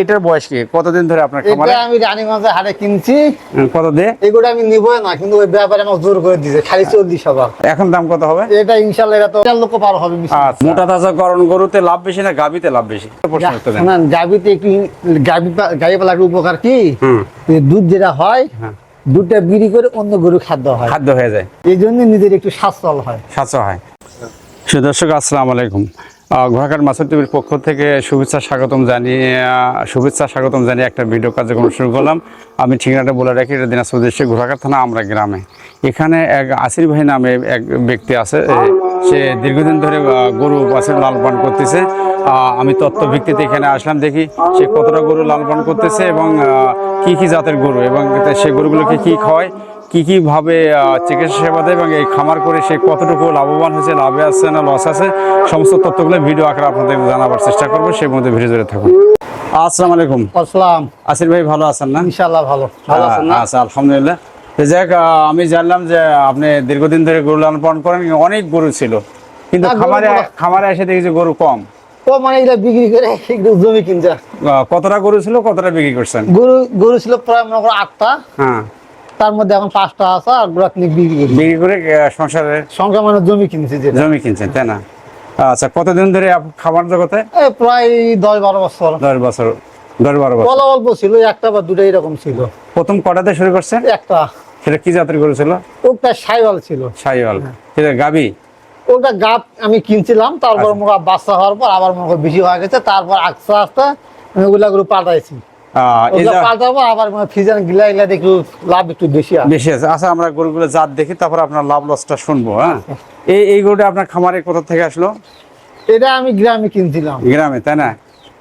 এটার বয়স কি? কতদিন ধরে আপনার খামারে? আমি রানীগঞ্জে হাটে কিনছি। কত এগুলো আমি নিবই না কিন্তু ওই ব্যাপারে আমাকে জোর করে খালি চল্লিশ হাজার। এখন দাম কত হবে? এটা ইনশাল্লাহ এটা তো চার লক্ষ পার হবে আচ্ছা। মোটা তাজা করণ গরুতে লাভ বেশি না গাবিতে লাভ বেশি। শোনেন গাভিতে একটু পালার উপকার কি? দুধ যেটা হয় হ্যাঁ। দুধটা বিক্রি করে অন্য গরু খাদ্য হয়। খাদ্য হয়ে যায়। এই জন্য নিজের একটু স্বাস্থ্য হয়। সাতশো হয়। সুদর্শক আসসালামু আলাইকুম। ঘোড়াঘাট মাছের টিভির পক্ষ থেকে শুভেচ্ছা স্বাগতম জানিয়ে শুভেচ্ছা স্বাগতম জানিয়ে একটা ভিডিও কার্যক্রম শুরু করলাম। আমি ঠিকানাটা বলে রাখি, এটা দিনাজপুর দেশে ঘোড়াঘাট থানা, আমরা গ্রামে। এখানে এক আসির ভাই নামে এক ব্যক্তি আছে সে দীর্ঘদিন ধরে গরু বাছুর লাল পান করতেছে আমি তত্ত্ব ভিত্তিতে এখানে আসলাম, দেখি সে কতটা গরু লাল পান করতেছে এবং কি কি জাতের গরু এবং সে গরুগুলোকে কি খাওয়ায়। কি কি ভাবে চিকিৎসা সেবা দেয় এবং এই খামার করে সে কতটুকু লাভবান হয়েছে লাভে আছে না লস আছে সমস্ত তথ্যগুলো ভিডিও আকারে আপনাদের জানাবার চেষ্টা করব। সেই মধ্যে ভিডিও জুড়ে থাকুন। আসসালামু আলাইকুম। আসসালাম। আসির ভাই ভালো আছেন না? ইনশাল্লাহ ভালো। ভালো আছেন না? আচ্ছা আলহামদুলিল্লাহ। যাক আমি জানলাম যে আপনি দীর্ঘদিন ধরে গরু লালন পালন করেন অনেক গরু ছিল। কিন্তু খামারে খামারে এসে দেখি যে গরু কম। ও মানে এটা বিক্রি করে জমি কিনছে। কতটা গরু ছিল কতটা বিক্রি করছেন? গরু গরু ছিল প্রায় মনে করো আটটা। হ্যাঁ। তার মধ্যে এখন পাঁচটা আছে আর কিনে বিক্রি করি। বিক্রি করে সংসারের সংখ্যা মানে জমি কিনছি যেটা। জমি কিনছেন তাই না? আচ্ছা কতদিন ধরে খাবার জগতে? প্রায় দশ বারো বছর। দশ বছর দশ বারো বছর। অল্প অল্প ছিল একটা বা দুটো এরকম ছিল। প্রথম কটাতে শুরু করছেন? একটা। সেটা কি জাতের গরু ছিল? ওটা সাইওয়াল ছিল। সাইওয়াল। সেটা গাবি? ওটা গাপ আমি কিনছিলাম তারপর মোটা বাচ্চা হওয়ার পর আবার মনে বেশি হয়ে গেছে তারপর আস্তে আস্তে আমি ওগুলা পাল্টাইছি। আহ, এই ওগুলা যা- পাল্টাবো আবার ফিজান গিলা গিলা একটু লাভ একটু বেশি বেশি আছে। আচ্ছা আমরা গরুগুলো জাত দেখি তারপর আপনার লাভ লসটা শুনব হ্যাঁ? এই এই গরুটা আপনার খামারে কোথা থেকে আসলো? এটা আমি গ্রামে কিনছিলাম। গ্রামে তাই না?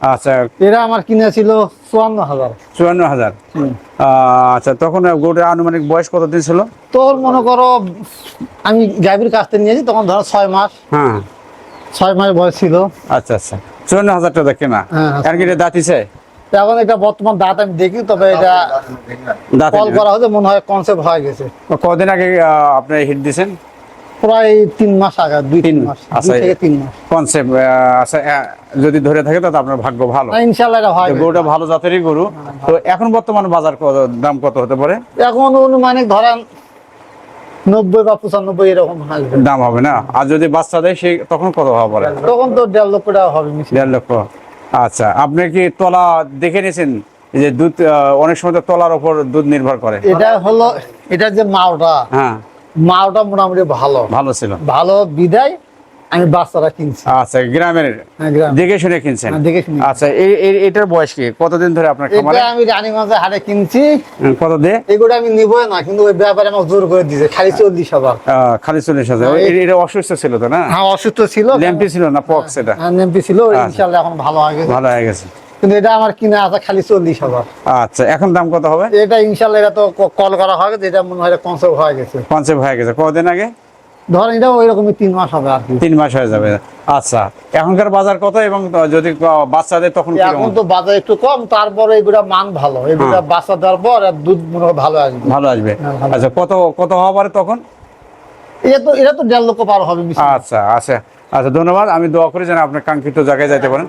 আচ্ছা এটা আমার কিনা ছিল চুয়ান্ন হাজার। চুয়ান্ন হাজার। আচ্ছা তখন গরুটার আনুমানিক বয়স কতদিন ছিল? তোর মনে করো আমি গাভীর কাছ থেকে নিয়েছি তখন ধরো ছয় মাস। হ্যাঁ। ছয় মাস বয়স ছিল। আচ্ছা আচ্ছা। চুয়ান্ন হাজার টাকা কেনা। হ্যাঁ। আর কি এটা দাঁতিছে এখন এটা বর্তমান দাঁত আমি দেখি তবে এটা দাঁত কল করা হচ্ছে মনে হয় কনসেপ্ট হয়ে গেছে। কদিন আগে আপনি হিট দিছেন? প্রায় তিন মাস আগে দুই তিন তিন মাস আচ্ছা, থেকে তিন মাস। কনসেপ্ট আচ্ছা যদি ধরে থাকে তাহলে আপনার ভাগ্য ভালো। এটা হয়। গরুটা ভালো জাতেরই গরু। তো এখন বর্তমান বাজার দাম কত হতে পারে? এখন অনুমানিক ধরেন নব্বই বা পঁচানব্বই এরকম দাম হবে না? আর যদি বাচ্চা দেয় সেই তখন কত হওয়া পারে তখন তো দেড় লক্ষ টাকা হবে। দেড় লক্ষ। আচ্ছা আপনি কি তলা দেখে নিয়েছেন যে দুধ অনেক সময় তলার উপর দুধ নির্ভর করে? এটা হলো এটা যে মাওটা হ্যাঁ। মাওটা মোটামুটি ভালো। ভালো ছিল। ভালো বিদায় আমি বাচ্চারা কিনছি। আচ্ছা গ্রামের? হ্যাঁ, দেখে শুনে কিনছেন? হ্যাঁ। আচ্ছা এটার বয়স কি? কতদিন ধরে আপনার খামারে? আমি রানীগঞ্জে হাটে কিনছি। কত এগুলো আমি নিবই না কিন্তু ওই ব্যাপারে আমাকে জোর করে খালি চল্লিশ হাজার। খালি চল্লিশ হাজার। হ্যাঁ, এটা অসুস্থ ছিল তো না? হ্যাঁ অসুস্থ ছিল। ল্যাম্পি ছিল না পক্স এটা? নেমপি ছিল আচ্ছা। এখন ভালো হয়ে গেছে। ভালো হয়ে গেছে। কিন্তু এটা আমার কিনা আছে খালি চল্লিশ হাজার। আচ্ছা এখন দাম কত হবে? এটা ইনশাল্লাহ এটা তো কল করা হয়ে গেছে এটা মনে হয় কনসেপ্ট হয়ে গেছে। কনসেপ্ট হয়ে গেছে। কদিন আগে? ধরেন এটা ওই রকমই তিন মাস হবে আর কি। তিন মাস হয়ে যাবে। আচ্ছা এখনকার বাজার কত এবং যদি বাচ্চাদের তখন এখন তো বাজার একটু কম তারপরে এগুলা মান ভালো। এগুলা হ্যাঁ। বাচ্চা দেওয়ার পর দুধ মনে ভালো আসবে। ভালো আসবে। হ্যাঁ, আচ্ছা কত কত হওয়া পারে তখন? এটা তো এটা তো দেড় লক্ষ পার হবে আচ্ছা আচ্ছা আচ্ছা ধন্যবাদ। আমি দোয়া করি যেন আপনার কাঙ্ক্ষিত জায়গায় যাইতে পারেন।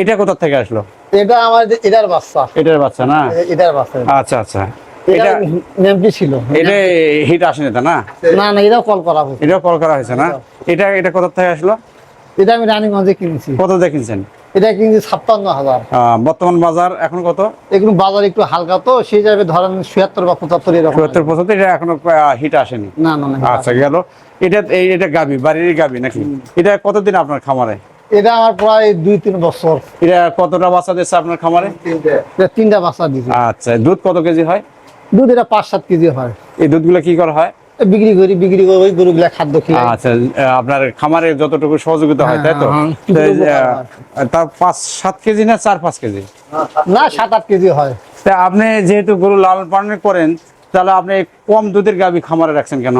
এটা কোথা থেকে আসলো? এটা আমার এটার বাচ্চা। এটার বাচ্চা না? এটার বাচ্চা। আচ্ছা আচ্ছা। এটা এটা ছিল। এটা হিট আসেনি তা না? না না এটাও কল করা হয়েছে। এটাও কল করা হয়েছে না? এটা এটা কোথা থেকে আসলো? এটা আমি রানীগঞ্জে কিনেছি। কত দেখিনছেন এটা কিনছি ছাপ্পান্ন হাজার। বর্তমান বাজার এখন কত? এগুলো বাজার একটু হালকা তো সেই যাবে ধরেন ছিয়াত্তর বা পঁচাত্তর এরকম। চুয়াত্তর পঁচাত্তর এটা এখনও হিট আসেনি। না না না আচ্ছা গেল। এটা এই এটা গাবি বাড়ির গাবি নাকি? এটা কতদিন আপনার খামারে? এটা আমার প্রায় দুই তিন বছর। এটা কতটা বাচ্চা দিচ্ছে আপনার খামারে? তিনটা বাচ্চা দিছে। আচ্ছা দুধ কত কেজি হয়? দুধ এটা পাঁচ সাত কেজি হয়। এই দুধগুলো কি করা হয়? বিক্রি করি বিক্রি করে ওই গরুগুলা খাদ্য খেয়ে আচ্ছা আপনার খামারে যতটুকু সহযোগিতা হয় তাই তো? হ্যাঁ, হ্যাঁ, তার পাঁচ সাত কেজি না চার পাঁচ কেজি? না সাত আট কেজি হয়। তা আপনি যেহেতু গরু লালন পালন করেন তাহলে আপনি কম দুধের গাবি খামারে রাখছেন কেন?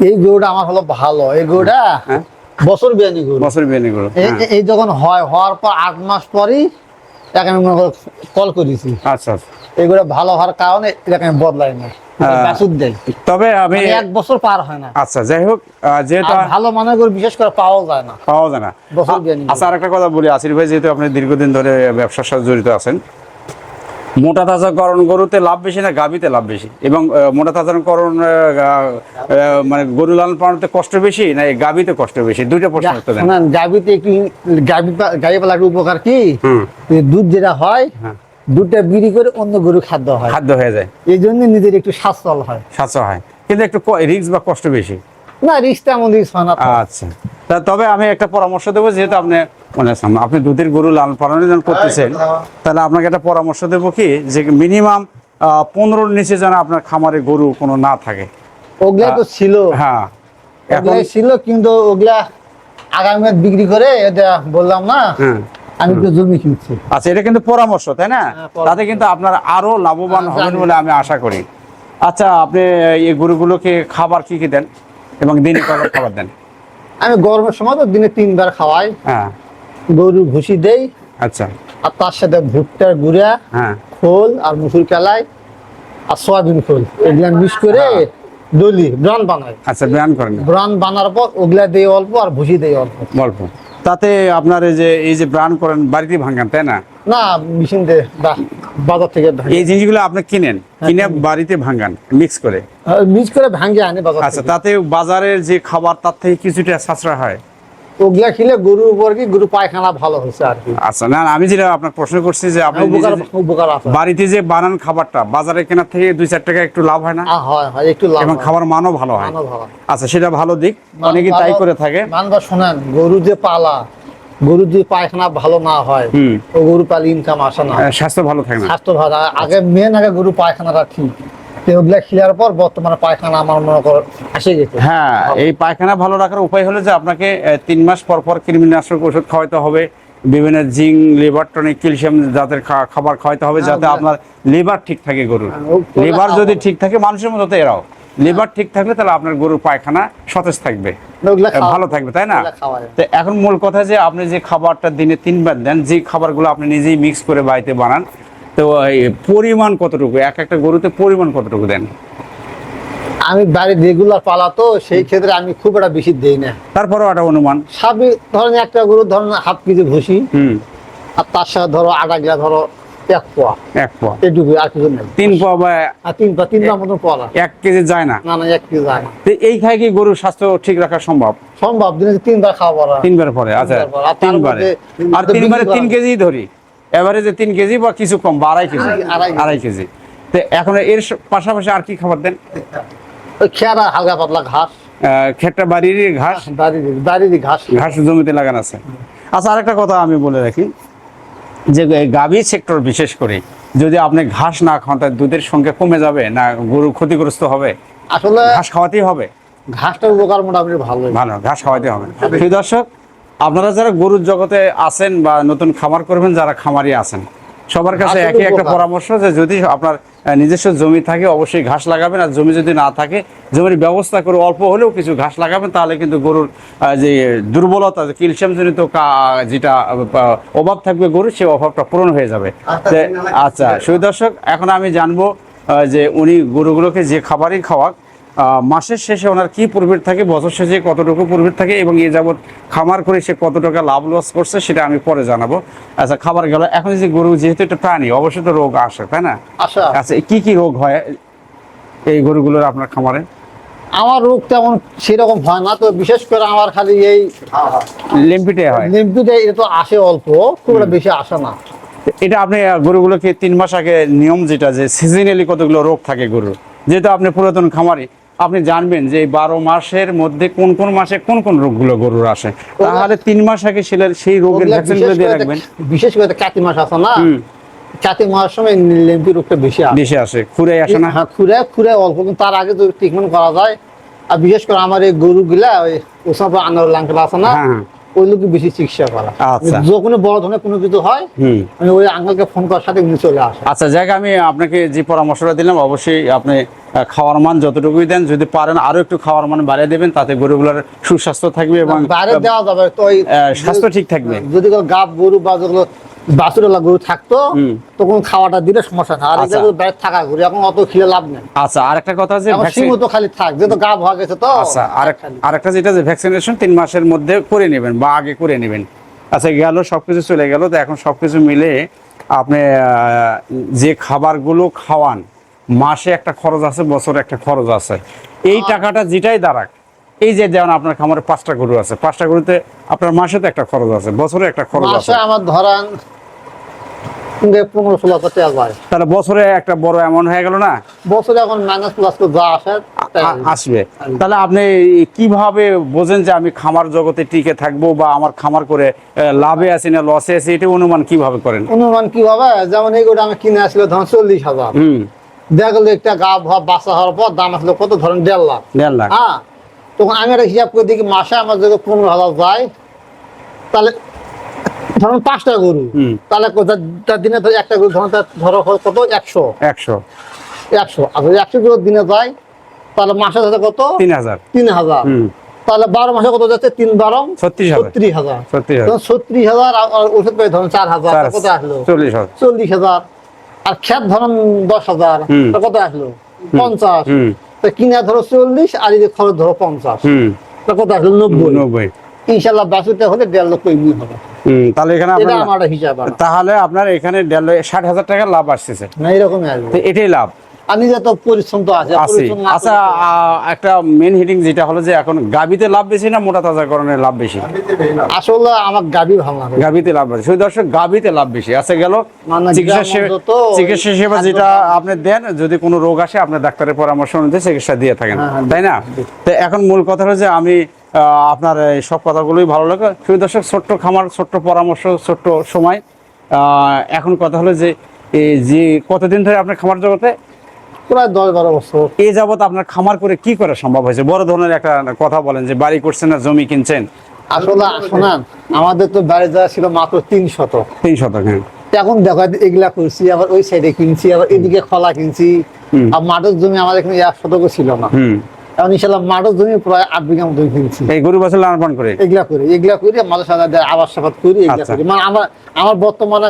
এই গরুটা আমার হলো ভালো। এই গরুটা হ্যাঁ। বছর বিয়ানি গরু। বছর বিয়ানি গরু এই- হ্যাঁ। যখন হয় হওয়ার পর আট মাস পরই মনে করো কল করেছি। আচ্ছা আচ্ছা। এগুলো ভালো হওয়ার কারণে এটাকে আমি বদলাই না হ্যাঁ। তবে আমি মানে এক বছর পার হয় না। আচ্ছা যাই হোক যেহেতু ভালো মানের গরু বিশেষ করে পাওয়া যায় না। পাওয়া যায় না। বছর আচ্ছা আরেকটা কথা বলি আসির ভাই যেহেতু আপনি দীর্ঘদিন ধরে ব্যবসার সাথে জড়িত আছেন মোটা তাজাকরণ গরুতে লাভ বেশি না লাভ বেশি? এবং মোটা তাজাকরণ মানে গরু লালন পালনতে কষ্ট বেশি না গাবিতে কষ্ট বেশি? দুইটা প্রশ্ন উত্তর দেন। একটু গাবি পালা উপকার কি? হুম। দুধ যেটা হয় হ্যাঁ। দুধটা বিক্রি করে অন্য গরু খাদ্য হয়। খাদ্য হয়ে যায়। এই জন্য নিজের একটু স্বাস্থ্য হয়। সাতশো হয়। কিন্তু একটু রিক্স বা কষ্ট বেশি। না রিক্স তেমন রিক্স হয় না। আচ্ছা। তবে আমি একটা পরামর্শ দেবো যেহেতু আপনি মানে সাম- আপনি দুধের গরু লালন পালন যখন করতেছেন তাহলে আপনাকে একটা পরামর্শ দেবো কি যে মিনিমাম পনেরোর নিচে যেন আপনার খামারে গরু কোনো না থাকে। ওগুলা তো ছিল। হ্যাঁ। ছিল কিন্তু ওগুলা আগামী বিক্রি করে এটা বললাম না। হ্যাঁ। আমি তো জমি কিনছি। আচ্ছা এটা কিন্তু পরামর্শ তাই না? হ্যাঁ, তাতে কিন্তু আপনার আরও লাভবান হ্যাঁ, হবেন বলে আমি আশা করি। আচ্ছা আপনি এই গরুগুলোকে খাবার কি কি দেন? এবং দিনে কয়বার খাবার দেন? আমি গরমের সময় তো দিনে তিনবার খাওয়াই। হ্যাঁ। গরু ভুসি দেই। আচ্ছা। আর তার সাথে ভুট্টার গুঁড়া হ্যাঁ। খোল আর মুসুর কালাই আর সয়াবিন খোল। এগুলা মিক্স করে হ্যাঁ। ডলি ব্রান বানাই। আচ্ছা ব্যায়াম করেন। ব্রান বানার পর ওগুলা দেই অল্প আর ভুসি দেই অল্প। গল্প তাতে আপনার এই যে এই যে ব্রান করেন বাড়িতে ভাঙান তাই না? না মেশিন দিয়ে বা- বাজার থেকে এই জিনিসগুলো আপনি কিনেন কিনে বাড়িতে ভাঙান মিক্স করে? মিক্স করে ভাঙ্গে আনে বাজার আচ্ছা তাতে বাজারের যে খাবার তার থেকে কিছুটা সাশ্রয় হয়। ওগুলা খেলে গরুর উপর কি গরু পায়খানা ভালো হয়েছে আর কি? আচ্ছা না আমি যেটা আপনার প্রশ্ন করছি যে আপনি উপকার আছে। বাড়িতে যে বানান খাবারটা বাজারে কেনার থেকে দুই চার টাকা একটু লাভ হয় না? হয় হয় একটু লাভ এবং খাবার মানও ভালো হয়। আচ্ছা সেটা ভালো দিক। মান অনেকে তাই করে থাকে। মান বা শোনেন গরু যে পালা গরু যে পায়খানা ভালো না হয় ও গরু পালে ইনকাম আসে না। স্বাস্থ্য ভালো থাকে না। স্বাস্থ্য ভালো আগে মেন আগে গরু পায়খানাটা ঠিক। খিলার পর বর্তমানে পায়খানা আমার মনে কর আসে গেছে। হ্যাঁ এই পায়খানা ভালো রাখার উপায় হলো যে আপনাকে তিন মাস পর পর কৃমিনাশক ওষুধ খাওয়াতে হবে। বিভিন্ন জিঙ্ক লিভার টনিক ক্যালসিয়াম খাবার খাওয়াতে হবে যাতে আপনার লিভার ঠিক থাকে গরুর। হ্যাঁ, লিভার যদি ঠিক থাকে মানুষের মতো তো এরাও। লিভার ঠিক থাকলে তাহলে আপনার গরুর পায়খানা সতেজ থাকবে। ভালো থাকবে তাই না? তো এখন মূল কথা যে আপনি যে খাবারটা দিনে তিনবার দেন যে খাবারগুলো আপনি নিজেই মিক্স করে বাড়িতে বানান তো পরিমাণ কতটুকু? এক একটা গরুতে পরিমাণ কতটুকু দেন? আমি বাড়ি রেগুলার পালা তো সেই ক্ষেত্রে আমি খুব একটা বেশি দেই না। তারপরে একটা অনুমান? স্বাভাবিক ধরেন একটা গরু ধরেন হাফ কেজি ভুসি আর তার সাথে ধরো আধা গিলা ধরো এক পোয়া। এক পোয়া। এটুকু আর কিছু নেই। তিন পোয়া বা তিন পা তিন পা মতন পলা এক কেজি যায় না? না না এক কেজি যায় না। তো এই খাই কি গরুর স্বাস্থ্য ঠিক রাখা সম্ভব? সম্ভব দিনে তিনবার খাওয়া পড়া তিনবার পরে আচ্ছা। তিনবার আর তিনবারে। তিন কেজি ধরি? এভারেজে তিন কেজি বা কিছু কম বা আড়াই কেজি। আড়াই- কেজি। তো এখন এর পাশাপাশি আর কি খাবার দেন? খেয়ারা হালকা পাতলা ঘাস। খেটটা বাড়ির ঘাস? বাড়ি বাড়ি ঘাস। ঘাস জমিতে লাগানো আছে। আচ্ছা আরেকটা কথা আমি বলে রাখি যে গাভী সেক্টর বিশেষ করে যদি আপনি ঘাস না খান তাহলে দুধের সংখ্যা কমে যাবে না গরু ক্ষতিগ্রস্ত হবে? আসলে ঘাস খাওয়াতেই হবে? ঘাসটার উপকার মোটামুটি ভালো ভালো ঘাস খাওয়াতে হবে। দর্শক আপনারা যারা গরুর জগতে আছেন বা নতুন খামার করবেন যারা খামারি আছেন সবার কাছে একই একটা পরামর্শ যে যদি আপনার নিজস্ব জমি থাকে অবশ্যই ঘাস লাগাবেন আর জমি যদি না থাকে জমির ব্যবস্থা করে অল্প হলেও কিছু ঘাস লাগাবেন তাহলে কিন্তু গরুর যে দুর্বলতা ক্যালসিয়ামজনিত যেটা অভাব থাকবে গরুর সেই অভাবটা পূরণ হয়ে যাবে। আচ্ছা সুদর্শক এখন আমি জানব যে উনি গরুগুলোকে যে খাবারই খাওয়াক মাসের শেষে ওনার কি প্রফিট থাকে বছর শেষে কতটুকু প্রফিট থাকে এবং এ যাবৎ খামার করে সে কত টাকা লাভ লস করছে সেটা আমি পরে জানাব। আচ্ছা খাবার গেল। এখন যে গরু যেহেতু একটা প্রাণী অবশ্যই তো রোগ আসে তাই না? আচ্ছা আচ্ছা কি কি রোগ হয় এই গরুগুলোর আপনার খামারে? আমার রোগ তেমন সেরকম হয় না তো বিশেষ করে আমার খালি এই লিম্পিটে হয়। লিম্পিটা এটা তো আসে অল্প খুব একটা বেশি আসে না। এটা আপনি গরুগুলোকে তিন মাস আগে নিয়ম যেটা যে সিজনালি কতগুলো রোগ থাকে গরুর যেহেতু আপনি পুরাতন খামারি আপনি জানবেন যে এই বারো মাসের মধ্যে কোন কোন মাসে কোন কোন রোগগুলো গরুর আসে। তাহলে তিন মাস আগে সেই রোগের ভ্যাকসিন ভ্যাকসিনগুলো বিশেষ দিয়ে করে রাখবেন। বিশেষ করে কাতি মাস আছে না। কাতি মাসের সময় লেম্পি রোগটা বেশি আসে। দেশে আসে খুঁড়ে আসে না? হ্যাঁ খুঁড়ে খুঁড়ে অল্প কিন্তু তার আগে যদি ট্রিটমেন্ট করা যায় আর বিশেষ করে আমার এই গরুগুলা ওই ওসব আনার লাঙ্কেল আছে না? হ্যাঁ, হ্যাঁ। ওই লোক বেশি চিকিৎসা করা। আচ্ছা। যখন বড় ধরনের কোনো কিছু হয় আমি ওই আঙ্কেলকে ফোন করার সাথে উনি চলে আসে। আচ্ছা যাক আমি আপনাকে যে পরামর্শটা দিলাম অবশ্যই আপনি খাওয়ার মান যতটুকুই দেন যদি পারেন আরও একটু খাওয়ার মান বাড়িয়ে দেবেন তাতে গরুগুলোর সুস্বাস্থ্য থাকবে এবং বাইরে দেওয়া যাবে তো স্বাস্থ্য ঠিক থাকবে। যদি গাব গরু বা যেগুলো বাছুরেলা গরু থাকতো তখন খাওয়াটা দিলে সমস্যা না। আর আচ্ছা। এটা বাইরে থাকা গরু এখন অত খেলে লাভ নেই। আচ্ছা আরেকটা কথা আছে ভ্যাকসিন সীমিত খালি থাক যেহেতু গা ভয়া গেছে তো। আচ্ছা আরেকটা যেটা যে ভ্যাকসিনেশন তিন মাসের মধ্যে করে নেবেন বা আগে করে নেবেন। আচ্ছা গেল সবকিছু চলে গেল তো এখন সবকিছু মিলে আপনি যে খাবারগুলো খাওয়ান মাসে একটা খরচ আছে বছরে একটা খরচ আছে। এই টাকাটা যেটাই দাঁড়াক এই যে যেমন আপনার খামারে পাঁচটা গরু আছে পাঁচটা গরুতে আপনার মাসে তো একটা খরচ আছে বছরে একটা খরচ আছে। আমার ধরেন পনেরো ষোলো হাজার টাকা যায়। তাহলে বছরে একটা বড় অ্যামাউন্ট হয়ে গেল না? বছরে এখন মাইনাস প্লাস যা আসে আসবে। তাহলে আপনি কীভাবে বোঝেন যে আমি খামার জগতে টিকে থাকব বা আমার খামার করে লাভে আছি না লসে আছি? এটা অনুমান কীভাবে করেন? অনুমান কি হবে যেমন এই গরু আমি কিনে আসলে ধরুন চল্লিশ হাজার। হুম। দেখা গেলো একটা গা ভয়া বাচ্চা হওয়ার পর দাম আসলে কত? ধরেন দেড় লাখ। দেড় লাখ। হ্যাঁ তখন আমি একটা হিসাব করে দেখি মাসে আমার যদি পনেরো হাজার যায় তাহলে ধরুন পাঁচটা গরু তাহলে তার দিনে ধরো একটা গরু ধরুন তার ধরো কত? একশো। একশো। একশো। আর যদি একশো গরু দিনে যায় তাহলে মাসে যাচ্ছে কত? তিন হাজার। তিন হাজার। তাহলে বারো মাসে কত যাচ্ছে? তিন বারো। ছত্রিশ ছত্রিশ হাজার। ছত্রিশ হাজার। আর- ওষুধ পেয়ে ধরুন চার হাজার কত আসলো? চল্লিশ হাজার। চল্লিশ হাজার। আর খ্যাত ধরুন দশ হাজার কত আসলো? পঞ্চাশ। তা কিনা ধরো চল্লিশ আর এই খরচ ধরো পঞ্চাশ। কত আসলো? নব্বই। নব্বই। ইনশাল্লাহ বাসুটা হলে দেড় লক্ষ এমনি হবে। তাহলে এখানে তাহলে আপনার এখানে ষাট হাজার টাকা লাভ আসতেছে। না এরকমই আসবে। এটাই লাভ। আমি যত পরিশ্রম তো আছে আছে। পরিশ্রম না আচ্ছা করলে তো- আহ, একটা মেন হিটিং যেটা হলো যে এখন গাবিতে লাভ বেশি না মোটা তাজাকরণের লাভ বেশি? আসলে আমার গাবি ভালো গাবিতে লাভ বেশি। সেই দর্শক গাবিতে লাভ বেশি। আছে গেল। মানে চিকিৎসা সেবা যেটা আপনি দেন যদি কোনো রোগ আসে আপনার ডাক্তারের পরামর্শ অনুযায়ী চিকিৎসা দিয়ে থাকেন। হ্যাঁ, হ্যাঁ, তাই না? তো এখন মূল কথা হলো যে আমি আপনার এই সব কথাগুলোই ভালো লাগে। সেই দর্শক ছোট্ট খামার ছোট্ট পরামর্শ ছোট্ট সময়। এখন কথা হলো যে এই যে কতদিন ধরে আপনার খামার জগতে? প্রায় দশ বারো বছর। এই যাবত আপনার খামার করে কি করা সম্ভব হয়েছে? বড় ধরনের একটা কথা বলেন যে বাড়ি করছেন না জমি কিনছেন। আসলে শোনান আমাদের তো বাড়ি যাওয়া ছিল মাত্র তিন শত তিন শতক হ্যাঁ। এখন দেখো এগুলা করছি আবার ওই সাইডে কিনছি আবার এদিকে খলা কিনছি। আর মাঠের জমি আমাদের এখানে এক শতক ছিল না। এখন ইনশাল্লাহ মাঠও জমি প্রায় আট বিঘা মতো ফেলছি এই গরু বাছুর লালন পালন করে? এগুলা করি এগুলা করি মাঝে সাদা আবাস সাফাত করি এগুলা আচ্ছা। করি। মানে আমার আমার বর্তমানে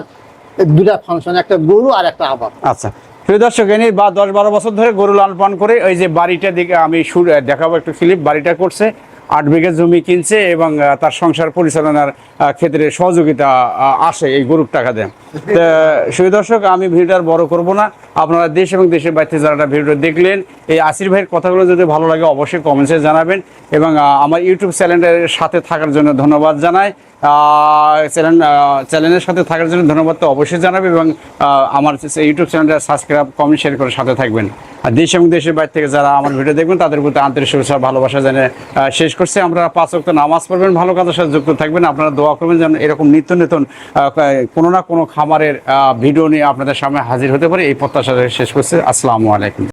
দুটা ফাংশন একটা গরু আর একটা আবাদ। আচ্ছা। প্রিয় দর্শক এনে বা দশ বারো বছর ধরে গরু লালন পালন করে ওই যে বাড়িটা দিকে আমি দেখাবো একটু ক্লিপ বাড়িটা করছে। আট বিঘা জমি কিনছে এবং তার সংসার পরিচালনার ক্ষেত্রে সহযোগিতা আসে এই গরুর টাকা দেন সেই দর্শক, আমি ভিডিওটা আর বড় করব না। আপনারা দেশ এবং দেশের বাইরে যারা ভিডিও দেখলেন, এই আসির ভাইয়ের কথাগুলো যদি ভালো লাগে, অবশ্যই কমেন্টসে জানাবেন। এবং আমার ইউটিউব চ্যানেলের সাথে থাকার জন্য ধন্যবাদ জানাই। চ্যানেল চ্যানেলের সাথে থাকার জন্য ধন্যবাদ তো অবশ্যই জানাবে এবং আমার ইউটিউব চ্যানেলটা সাবস্ক্রাইব কমেন্ট শেয়ার করে সাথে থাকবেন। আর দেশ এবং দেশের বাইরে থেকে যারা আমার ভিডিও দেখবেন, তাদের প্রতি আন্তরিক শুভেচ্ছা, ভালোবাসা জানিয়ে শেষ করছে, আমরা পাঁচ অক্ত নামাজ পড়বেন, ভালো কাজের সাথে যুক্ত থাকবেন। আপনারা দোয়া করবেন যেন এরকম নিত্য নতুন কোনো না কোনো খামারের ভিডিও নিয়ে আপনাদের সামনে হাজির হতে পারে। এই প্রত্যাশা শেষ করছে। আসসালামু আলাইকুম।